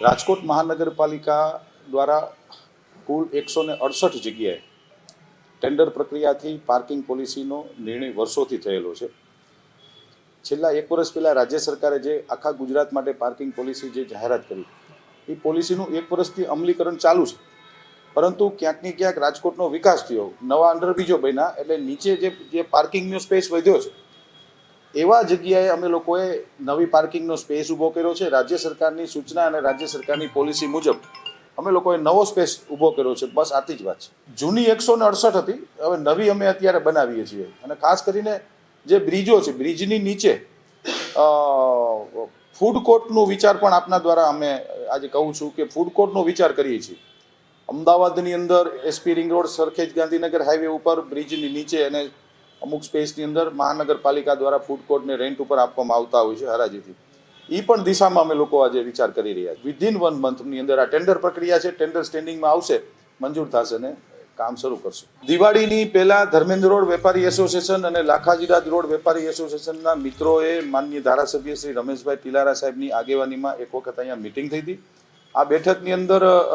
રાજકોટ મહાનગરપાલિકા દ્વારા કુલ એકસો ને અડસઠ જગ્યાએ ટેન્ડર પ્રક્રિયાથી પાર્કિંગ પોલિસીનો નિર્ણય વર્ષોથી થયેલો છે. છેલ્લા એક વર્ષ પહેલાં રાજ્ય સરકારે જે આખા ગુજરાત માટે પાર્કિંગ પોલિસી જે જાહેરાત કરી, એ પોલિસીનું એક વર્ષથી અમલીકરણ ચાલુ છે. પરંતુ ક્યાંક ને ક્યાંક રાજકોટનો વિકાસ થયો, નવા અંડરબ્રિજો બન્યા, એટલે નીચે જે જે પાર્કિંગનો સ્પેસ વધ્યો છે એવા જગ્યાએ અમે લોકોએ નવી પાર્કિંગનો સ્પેસ ઊભો કર્યો છે. રાજ્ય સરકારની સૂચના અને રાજ્ય સરકારની પોલિસી મુજબ અમે લોકોએ નવો સ્પેસ ઊભો કર્યો છે. બસ આટલી જ વાત છે. જૂની એકસો ને અડસઠ હતી. હવે નવી અમે અત્યારે બનાવીએ છીએ. અને ખાસ કરીને જે બ્રિજો છે, બ્રિજની નીચે ફૂડ કોર્ટનો વિચાર પણ આપના દ્વારા અમે આજે કહું છું કે ફૂડ કોર્ટનો વિચાર કરીએ છીએ. અમદાવાદની અંદર S P ring road Sarkhej Gandhinagar highway ઉપર બ્રિજની નીચે અને અમુક સ્પેસની અંદર મહાનગરપાલિકા દ્વારા ફૂડ કોર્ટને રેન્ટ ઉપર આપવામાં આવતા હોય છે હરાજીથી. એ પણ દિશામાં અમે લોકો આજે વિચાર કરી રહ્યા છીએ. વિધિન વન મંથની અંદર આ ટેન્ડર પ્રક્રિયા છે ટેન્ડર સ્ટેન્ડિંગમાં આવશે, મંજૂર થશે ને કામ શરૂ કરશું. દિવાળીની પહેલા ધર્મેન્દ્ર રોડ વેપારી એસોસિએશન અને લાખાજીરાજ રોડ વેપારી એસોસિએશનના મિત્રોએ માનનીય ધારાસભ્ય શ્રી રમેશભાઈ પિલારા સાહેબની આગેવાનીમાં એક વખત અહીંયા મિટિંગ થઈ હતી. આ બેઠકની અંદર